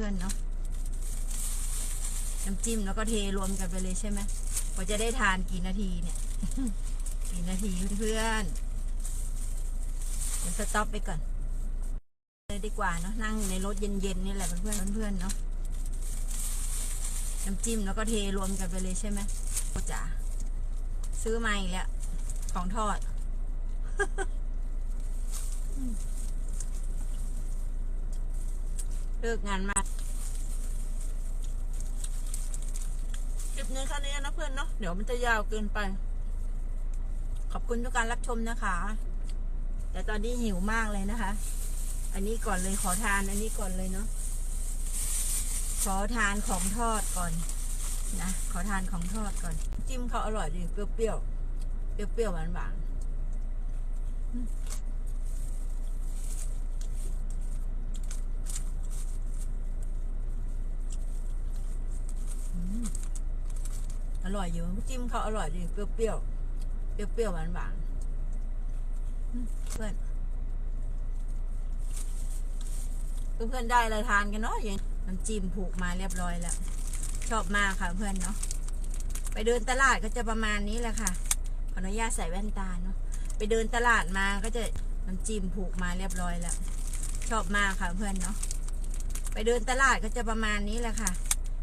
พื่อนๆเนาะน้ำจิ้มแล้วก็เทรวมกันไปเลยใช่ไหมพอจะได้ทานกี่นาทีเนี่ย กี่นาทีเพื่อนๆเดี๋ยวสต็อปไปก่อนเลยดีกว่าเนาะนั่งในรถเย็นๆนี่แหละเพื่อนๆเพื่อนๆเนาะน้ำจิ้มแล้วก็เทรวมกันไปเลยใช่ไหมโอจ๋าซื้อมาอีกแล้วของทอดเลิกงานมา ลิปนี้แค่นี้นะเพื่อนเนาะเดี๋ยวมันจะยาวเกินไป ขอบคุณทุกการรับชมนะคะ แต่ตอนนี้หิวมากเลยนะคะ อันนี้ก่อนเลยขอทานอันนี้ก่อนเลยเนาะขอทานของทอดก่อนนะขอทานของทอดก่อน จิ้มเขาอร่อยดีเปรี้ยวๆเปรี้ยวๆหวานๆอืม อ ร่อยอยู่จิ้มเขาอร่อยดีเปรี้ยวเปรี้ยวๆเปรี้ยวๆหวานหวานๆเพื่อนเพื่อนๆได้อะไรทานกันเนาะอย่างน้ำจิ้มผูกมาเรียบร้อยแล้ว ชอบมากค่ะเพื่อนเนาะไปเดินตลาดก็จะประมาณนี้แหละค่ะขออนุญาตใส่แว่นตาเนาะไปเดินตลาดมาก็จะน้ำจิ้มผูกมาเรียบร้อยแล้ว ชอบมากค่ะเพื่อนเนาะไปเดินตลาดก็จะประมาณนี้แหละค่ะ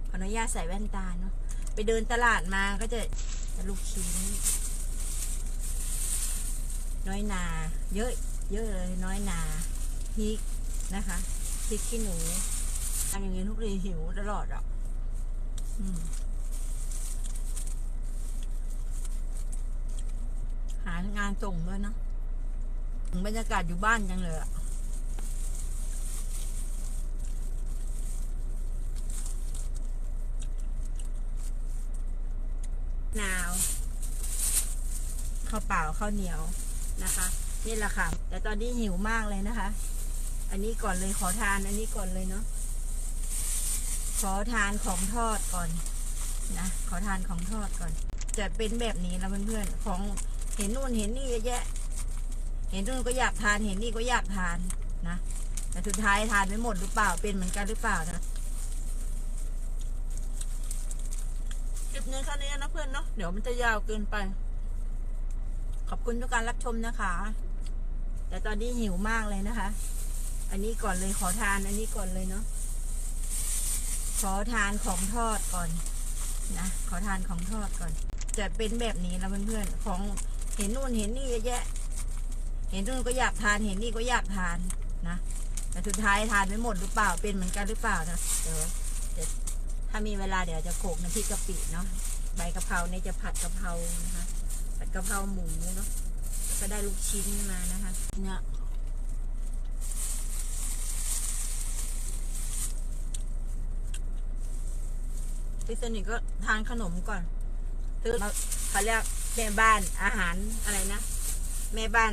ขออนุญาตใส่แว่นตาเนาะ ไปเดินตลาดมาก็จะลูกชิ้น น้อยนา เยอะ เยอะเลย น้อยนาพริกนะคะพริกขี้หนูทำอย่างนี้ทุกทีหิวตลอดอะหางานส่งด้วยเนาะบรรยากาศอยู่บ้านจังเลยอะ นาวข้าวเปล่าข้าวเหนียวนะคะ นี่แหละค่ะ แต่ตอนนี้หิวมากเลยนะคะ อันนี้ก่อนเลยขอทานอันนี้ก่อนเลยเนาะขอทานของทอดก่อนนะขอทานของทอดก่อน จะเป็นแบบนี้นะเพื่อนๆของเห็นนู่นเห็นนี่เยอะแยะ เห็นนู่นก็อยากทานเห็นนี่ก็อยากทานนะแต่สุดท้ายทานไม่หมดหรือเปล่าเป็นเหมือนกันหรือเปล่านะ คลิปนี้ แค่นี้นะเพื่อนเนาะเดี๋ยวมันจะยาวเกินไป ขอบคุณทุกการรับชมนะคะ แต่ตอนนี้หิวมากเลยนะคะ อันนี้ก่อนเลยขอทานอันนี้ก่อนเลยเนาะขอทานของทอดก่อนนะขอทานของทอดก่อน จะเป็นแบบนี้นะเพื่อนๆของเห็นนู่นเห็นนี่เยอะแยะ เห็นนู่นก็อยากทานเห็นนี่ก็อยากทานนะแต่สุดท้ายทานไม่หมดหรือเปล่าเป็นเหมือนกันหรือเปล่านะเดี๋ยวามีเวลาเดี๋ยวจะโขลกน้ำพริกกะปิเนาะใบกะเพราเนี่ยจะผัดกะเพรานะคะผัดกะเพราหมูเนาะแล้วก็ได้ลูกชิ้นมานะคะเนี่ยพี่สนิทก็ทานขนมก่อนซื้อมาเขาเรียกแม่บ้านอาหารอะไรนะแม่บ้าน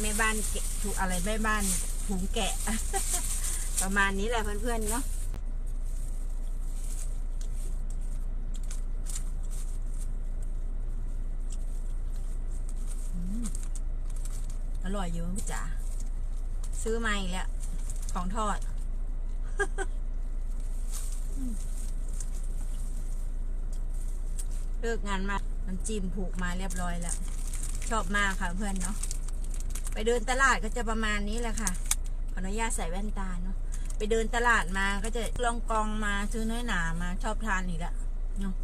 แม่บ้านแกะถูกอะไรแม่บ้านถุงแกะ ประมาณนี้แหละเพื่อนๆเนาะ ร่อยอยู่พี่จ๋าซื้อมาอีกแล้ว ของทอด เลิกงานมา น้ำจิ้มผูกมาเรียบร้อยแล้ว ชอบมากค่ะเพื่อนเนาะ ไปเดินตลาดก็จะประมาณนี้แหละค่ะ ขออนุญาตใส่แว่นตาเนาะ ไปเดินตลาดมาก็จะลองกองมาซื้อน้อยหนามาชอบทานอีกแล้วเนาะ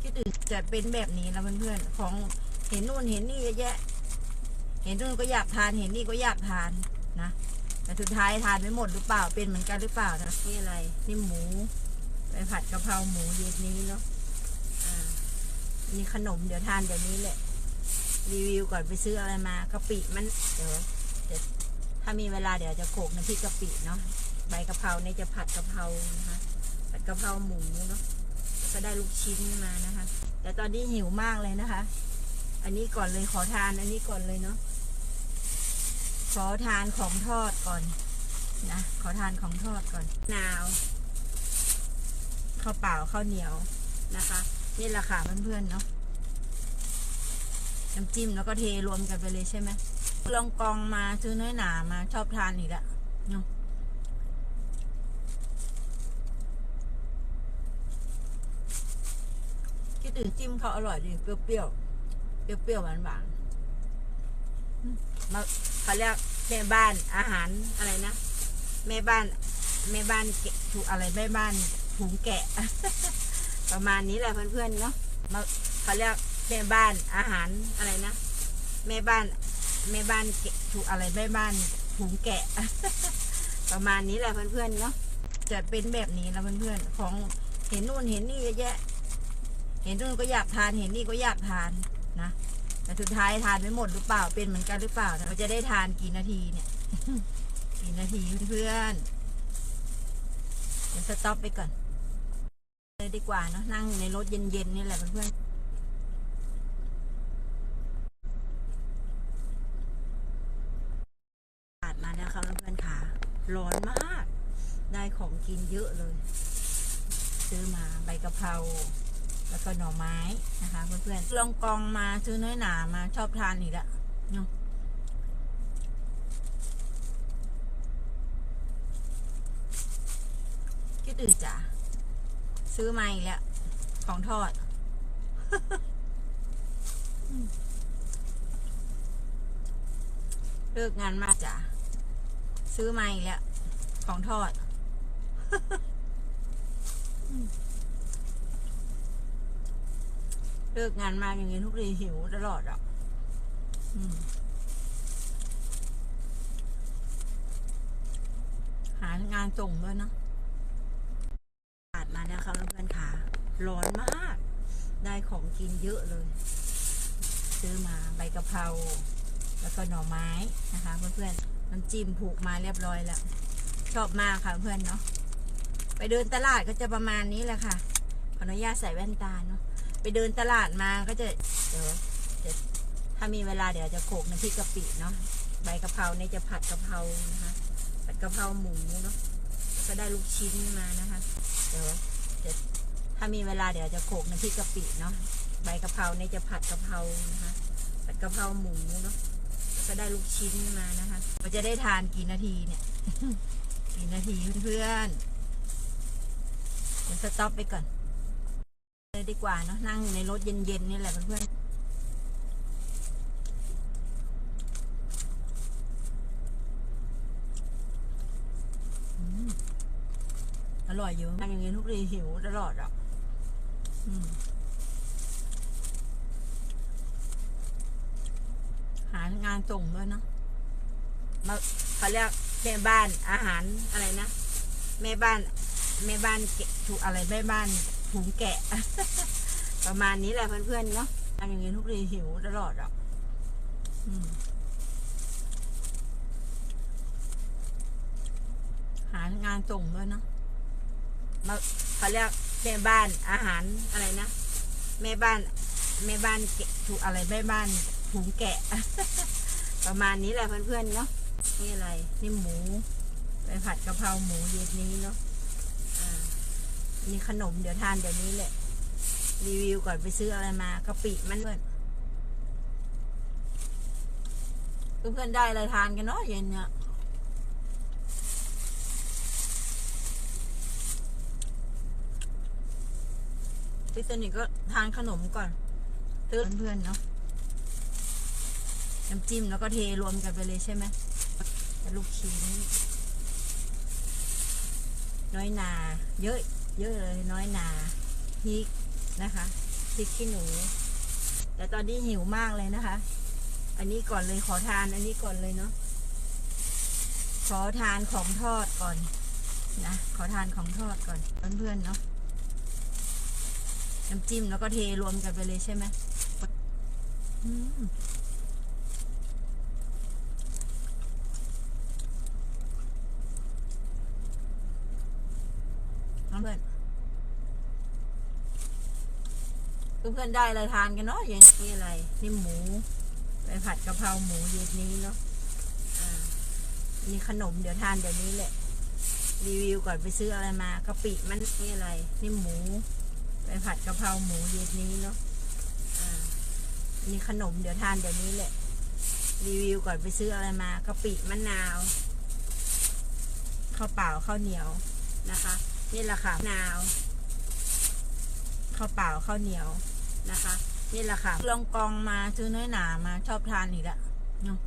ที่อื่น จะเป็นแบบนี้นะเพื่อนๆของเห็นนู่นเห็นนี่เยอะแยะ เห็นนู่นก็อยากทานเห็นนี่ก็อยากทานนะแต่สุดท้ายทานไม่หมดหรือเปล่าเป็นเหมือนกันหรือเปล่านะนี่อะไรนี่หมู ไปผัดกะเพราหมูเย็นนี้เนาะอ่ามีขนมเดี๋ยวทานเดี๋ยวนี้แหละ รีวิวก่อนไปซื้ออะไรมากะปิมันเดี๋ยวเดี๋ยวถ้ามีเวลาเดี๋ยวจะโขกน้ำพริกกะปิเนาะใบกะเพราเนี่ยจะผัดกะเพรานะคะผัดกะเพราหมูเนาะ ก็ได้ลูกชิ้นมานะคะ แต่ตอนนี้หิวมากเลยนะคะ อันนี้ก่อนเลยขอทานอันนี้ก่อนเลยเนาะขอทานของทอดก่อนนะขอทานของทอดก่อนนาวข้าวเปล่าข้าวเหนียวนะคะ นี่แหละค่ะเพื่อนๆเนาะน้ำจิ้มแล้วก็เทรวมกันไปเลยใช่ไหมลองกองมาซื้อน้อยหนามาชอบทานอีกล้วเนาะ คิดถึงจิ้มเขาอร่อยดีเปรี้ยวๆ เปรี้ยวๆ หวานๆมมาเขาเรียกแม่บ้านอาหารอะไรนะ แม่บ้านแม่บ้านเกะถูกอะไรแม่บ้านถุงแกะ ประมาณนี้แหละเพื่อนๆ เนาะมาเขาเรียกแม่บ้านอาหารอะไรนะ แม่บ้านแม่บ้านเกะถูกอะไรแม่บ้านถุงแกะ ประมาณนี้แหละเพื่อนๆ เนาะจะเป็นแบบนี้แล้วเพื่อนๆ ของเห็นนู่นเห็นนี่เยอะแยะ เห็นนู่นก็อยากทานเห็นนี่ก็อยากทานนะแต่สุดท้ายทานไม่หมดหรือเปล่าเป็นเหมือนกันหรือเปล่าเราจะได้ทานกี่นาทีเนี่ยกี่นาทีเพื่อนเดี๋ยวสต็อปไปก่อนเลยดีกว่าเนอะนั่งในรถเย็นๆนี่แหละเพื่อนอาดมาแล้วครับเพื่อนๆค่ะร้อนมาก ได้ของกินเยอะเลย ซื้อมาใบกะเพรา แล้วก็หน่อไม้นะคะเพื่อนๆลองกองมาซื้อน้อยหนามาชอบทานอีกแล้วเนาะคิดอื่นจ้ะซื้อมาอีกแล้ว ของทอดเลิกงานมาจ้ะซื้อมาอีกแล้ว ของทอด เลิกงานมาอย่างนี้ทุกทีหิวตลอดอะอหางานส่งด้วยเนะอากาศมาแล้วครับเพื่อนๆค่ะร้อนมาก ได้ของกินเยอะเลย ซื้อมาใบกะเพราแล้วก็หน่อไม้นะคะเพื่อนๆน้ำจิ้มผูกมาเรียบร้อยแล้ว ชอบมากค่ะเพื่อนเนาะไปเดินตลาดก็จะประมาณนี้แหละค่ะขออนุญาตใส่แว่นตาเนาะ ไปเดินตลาดมาก็จะเดี๋ยวจะถ้ามีเวลาเดี๋ยวจะโขกน้ำพริกกะปิเนาะใบกะเพราเนี่ยจะผัดกะเพรานะคะผัดกะเพราหมูเนาะก็ได้ลูกชิ้นมานะคะเดี๋ยวจะถ้ามีเวลาเดี๋ยวจะโขกน้ำพริกกะปิเนาะใบกะเพราเนี่ยจะผัดกะเพรานะคะผัดกะเพราหมูเนาะก็ได้ลูกชิ้นมานะคะเราจะได้ทานกี่นาทีเนี่ยกี่นาทีเพื่อนๆเดี๋ยวสต็อปไปก่อน เลยดีกว่าเนาะนั่งในรถเย็นๆนี่แหละเพื่อนอร่อยเยอะมากอย่างนี้ทุกทีหิวตลอดอะหางานส่งด้วยเนอะมาเขาเรียกแม่บ้านอาหารอะไรนะ แม่บ้าน แม่บ้านเกะถูกอะไรแม่บ้าน ถุงแกะ ประมาณนี้แหละเพื่อนๆเนาะทำอย่างนี้ทุกทีหิวตลอดอะหางานส่งด้วยเนาะมาเขาเรียกแม่บ้านอาหารอะไรนะแม่บ้านแม่บ้านเกะถูกอะไรแม่บ้านถุงแกะ ประมาณนี้แหละเพื่อนๆเนาะนี่อะไร นี่หมู ไปผัดกะเพราหมูเย็นนี้เนาะ มีขนมเดี๋ยวทานเดี๋ยวนี้แหละ รีวิวก่อนไปซื้ออะไรมากะปิมันเพื่อนเพื่อนได้อะไรทานกันเนาะเย็นเนี่ยพี่สนิทก็ทานขนมก่อนเตือนเพื่อนเนาะน้ำจิ้มแล้วก็เทรวมกันไปเลยใช่ไหมลูกชิ้นน้อยนา เยอะ เยอะเลยน้อยนาพริกนะคะพริกขี้หนู แต่ตอนนี้หิวมากเลยนะคะ อันนี้ก่อนเลยขอทานอันนี้ก่อนเลยเนาะขอทานของทอดก่อนนะขอทานของทอดก่อนเพื่อนๆเนาะน้ำจิ้มแล้วก็เทรวมกันไปเลยใช่ไหมอืมเพื่อน เพื่อนๆได้อะไรทานกันเนาะย็นนี่อะไร นี่หมู ไปผัดกะเพราหมูเย็นนี้เนาะมีขนมเดี๋ยวทานเดี๋ยวนี้แหละ รีวิวก่อนไปซื้ออะไรมากะปิมันนี่อะไร นี่หมู ไปผัดกะเพราหมูเย็นนี้เนาะมีขนมเดี๋ยวทานเดี๋ยวนี้แหละ รีวิวก่อนไปซื้ออะไรมากะปิมะนาวข้าวเปล่าข้าวเหนียวนะคะ นี่แหละค่ะมะนาว ข้าวเปล่าข้าวเหนียวนะคะ นี่แหละค่ะ ลองกองมาซื้อน้อยหนามาชอบทานอีกแล้วเนาะ